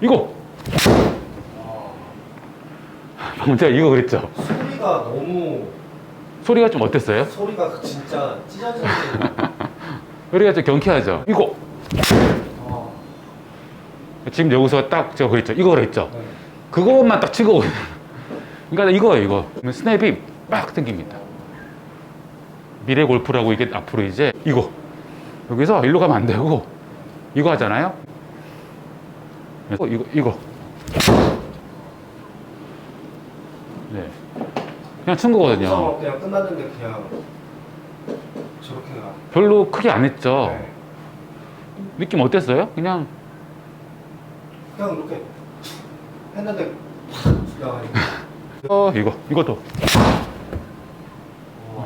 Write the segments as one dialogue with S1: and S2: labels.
S1: 이거. 방금 제가 이거 그랬죠?
S2: 소리가 너무
S1: 소리가 좀 어땠어요?
S2: 소리가 진짜 찢어지는
S1: 소리가 좀 경쾌하죠? 이거.
S2: 아,
S1: 지금 여기서 딱 제가 그랬죠? 이거 그랬죠?
S2: 네.
S1: 그것만 딱 치고. 그러니까 이거예요 이거. 그러면 스냅이 막 당깁니다. 미래 골프라고 이게 앞으로 이제 이거. 여기서 일로 가면 안 되고. 이거 하잖아요 이거 이거 이거 네 그냥 친 거거든요
S2: 그냥 끝났는데 그냥 저렇게 가.
S1: 별로 크게 안 했죠
S2: 네.
S1: 느낌 어땠어요? 그냥
S2: 그냥 이렇게 했는데 팍 나가니까.
S1: 어 이거 이것도
S2: 우와.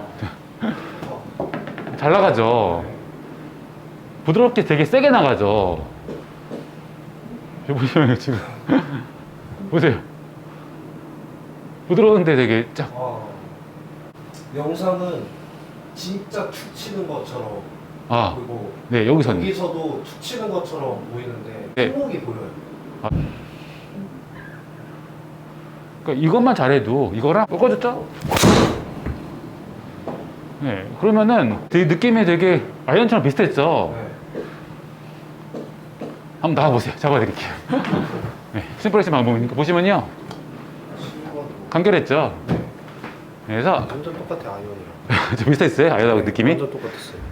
S2: 어,
S1: 잘 나가죠
S2: 네.
S1: 부드럽게 되게 세게 나가죠. 보시면 지금 보세요. 부드러운데 되게 쫙.
S2: 어. 영상은 진짜 툭 치는 것처럼
S1: 아,
S2: 보이고
S1: 네 여기서는
S2: 여기서도 툭 치는 것처럼 보이는데
S1: 네.
S2: 손목이 보여요.
S1: 그러니까 이것만 잘해도 이거랑 꺾어졌죠? 네, 그러면은 되게 느낌이 되게 아이언처럼 비슷했죠.
S2: 네.
S1: 한번 나와보세요. 잡아드릴게요. 네, 심플레이션 방법이니까 보시면요, 간결했죠. 그래서
S2: 완전 똑같아 아이언이랑.
S1: 좀 비슷했어요. 아이언하고 느낌이.
S2: 완전 똑같았어요.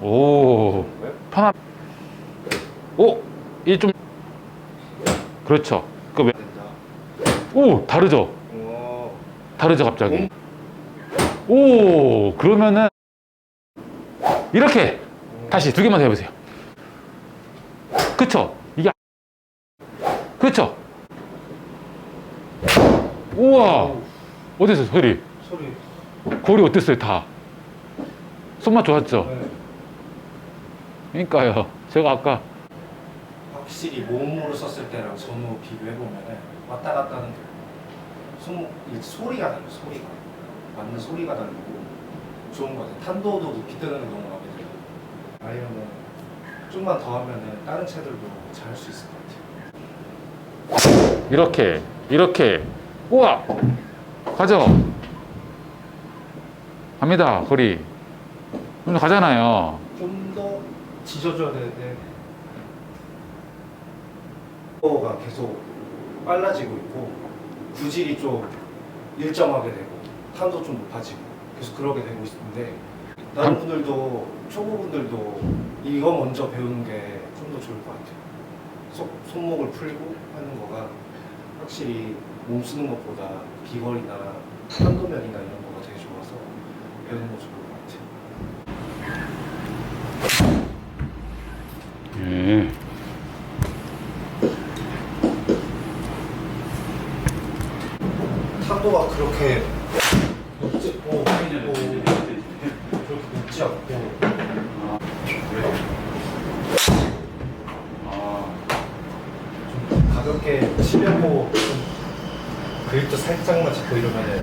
S1: 오? 편합. 오, 이좀 그렇죠. 그 왜?
S2: 된다.
S1: 오, 다르죠.
S2: 우와.
S1: 다르죠, 갑자기. 오, 그러면은 이렇게 다시 두 개만 더 해보세요. 그쵸? 이게 그쵸? 우와, 어땠어요, 소리?
S2: 소리.
S1: 거리 어땠어요, 다? 손맛 좋았죠?
S2: 네.
S1: 그러니까요. 제가 아까
S2: 확실히 몸으로 썼을 때랑 전후 비교해 보면은 왔다 갔다 하는 게이 소리가 달라요. 소리가 맞는 소리가 다르고 좋은 거 같아요. 탄도도 높이 뜨는 마음에 들어요. 아니면은 좀만 더 하면은 다른 채들도 잘 할 수 있을 것 같아요.
S1: 이렇게, 이렇게. 우와! 가죠? 갑니다, 거리. 오늘 가잖아요.
S2: 좀 더 지져줘야 되는데 가 계속 빨라지고 있고 구질이 좀 일정하게 되고 탄도 좀 높아지고 계속 그러게 되고 있는데 다른 분들도 초보분들도 이거 먼저 배우는 게 좀 더 좋을 것 같아요. 손, 손목을 풀고 하는 거가 확실히 몸 쓰는 것보다 비거리나 탄도면이나 이런 거가 되게 좋아서 배우는 거 좋을 것 같아요.
S1: 예.
S2: 탄도가 그렇게 높지, 오, 오, 그렇게 높지 않고 좀 가볍게 치려고 좀 그립도 살짝만 잡고 이러면은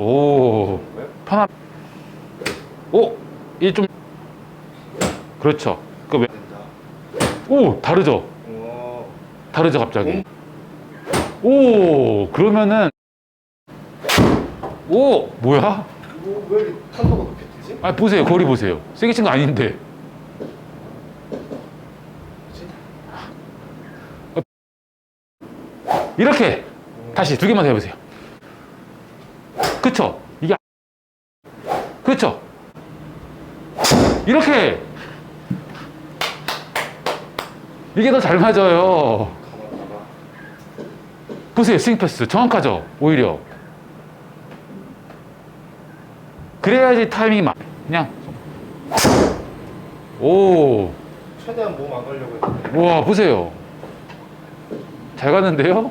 S1: 오, 편합. 오, 이 좀, 그렇죠. 그 왜. 오 다르죠?
S2: 와.
S1: 다르죠 갑자기. 오 그러면은 오! 뭐야?
S2: 이거 왜 탄도가 높게 뜨지?
S1: 아 보세요. 거리 보세요. 세게 친 거 아닌데. 어. 이렇게. 다시 두 개만 더 해보세요. 그쵸? 이게 그쵸? 이렇게 이게 더 잘 맞아요. 보세요 스윙 패스. 정확하죠? 오히려. 그래야지 타이밍이 맞 그냥. 오.
S2: 최대한 몸안 가려고 했는데.
S1: 우와 보세요. 잘 가는데요?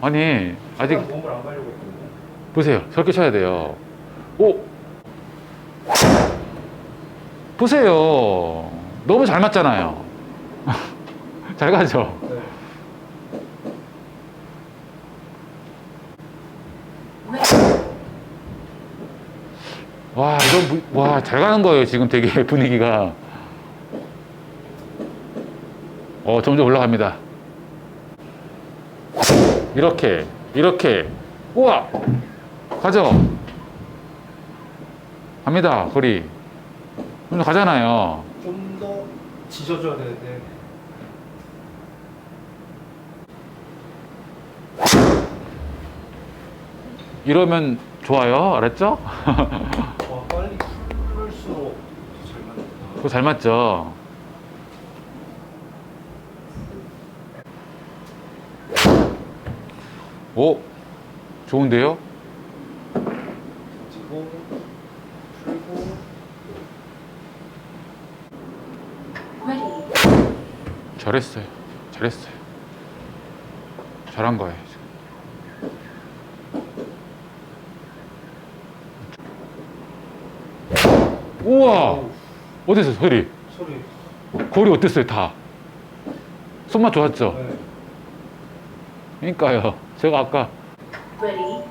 S1: 아니 아직
S2: 몸을 안 가려고 했거든요.
S1: 보세요. 저렇게 쳐야 돼요. 오. 보세요 너무 잘 맞잖아요 잘 가죠
S2: 네.
S1: 와, 이건, 무- 와, 잘 가는 거예요, 지금 되게 분위기가. 어, 점점 올라갑니다. 이렇게, 이렇게. 우와! 가죠? 갑니다, 거리. 가잖아요.
S2: 좀 더 지져줘야 되는데.
S1: 이러면 좋아요. 알았죠?
S2: 와 빨리 풀을수록 더잘 맞는다.
S1: 그거 잘 맞죠? 오, 좋은데요?
S2: 던지고 풀고
S3: Ready.
S1: 잘했어요. 잘했어요. 잘한 거예요. 우와! 어땠어요, 소리?
S2: 소리.
S1: 거리 어땠어요, 다? 손맛 좋았죠?
S2: 네.
S1: 그러니까요. 제가 아까,
S3: Ready.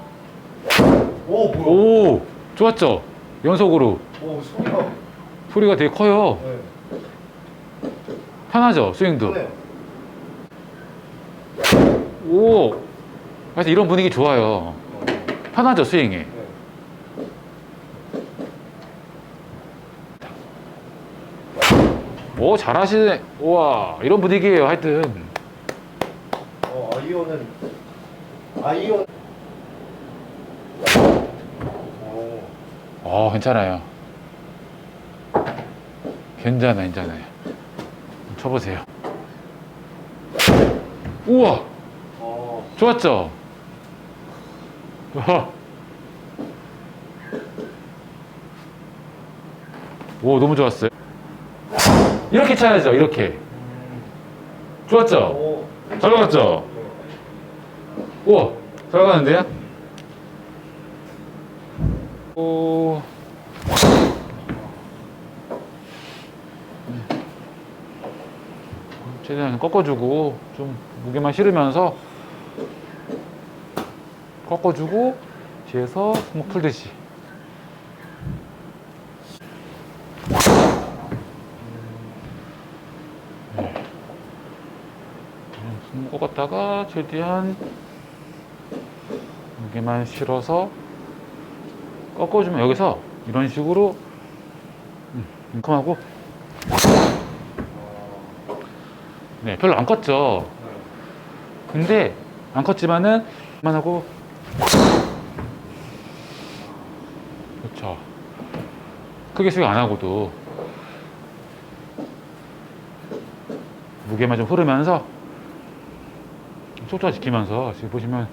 S2: 오 뭐야?
S1: 오! 좋았죠? 연속으로.
S2: 오 소리가.
S1: 소리가 되게 커요.
S2: 네.
S1: 편하죠, 스윙도.
S2: 크네요.
S1: 오! 그래서 이런 분위기 좋아요.
S2: 어,
S1: 편하죠, 스윙이.
S2: 네.
S1: 오, 잘하시네. 우와, 이런 분위기예요, 하여튼.
S2: 어 아이언은 아이언. 오.
S1: 어, 괜찮아요. 괜찮아, 괜찮아요. 쳐보세요. 우와,
S2: 어.
S1: 좋았죠? 오, 너무 좋았어요. 이렇게 쳐야죠, 이렇게. 좋았죠?
S2: 오.
S1: 잘 나갔죠? 우와, 잘 가는데요? 오. 최대한 꺾어주고 좀 무게만 실으면서 꺾어주고 뒤에서 손목 풀듯이 네. 손목 꺾었다가 최대한 무게만 실어서 꺾어주면 여기서 이런 식으로 음, 이만큼하고 네 별로 안 컸죠. 근데 안 컸지만은 그만하고. 그렇죠. 크게 스윙 안 하고도 무게만 좀 흐르면서 속도가 지키면서 지금 보시면